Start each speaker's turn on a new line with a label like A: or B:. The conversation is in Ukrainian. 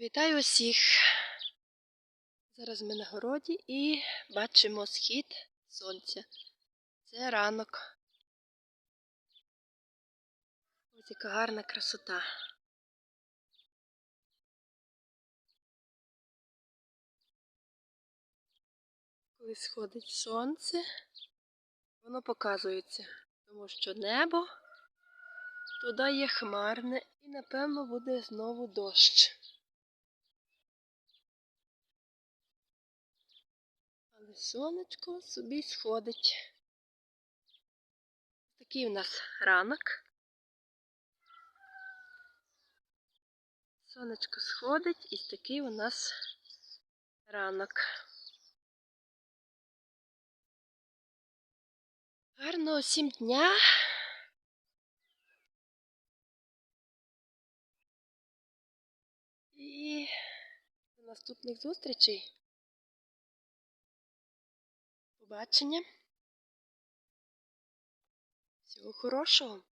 A: Вітаю усіх! Зараз ми на городі і бачимо схід сонця. Це ранок. Ось яка гарна красота. Коли сходить сонце, воно показується, тому що небо туди є хмарне і, напевно, буде знову дощ. Сонечко собі сходить. Такий у нас ранок. Сонечко сходить і такий у нас ранок. Гарного всім дня. І до наступних зустрічей. Побачення. Всього хорошого.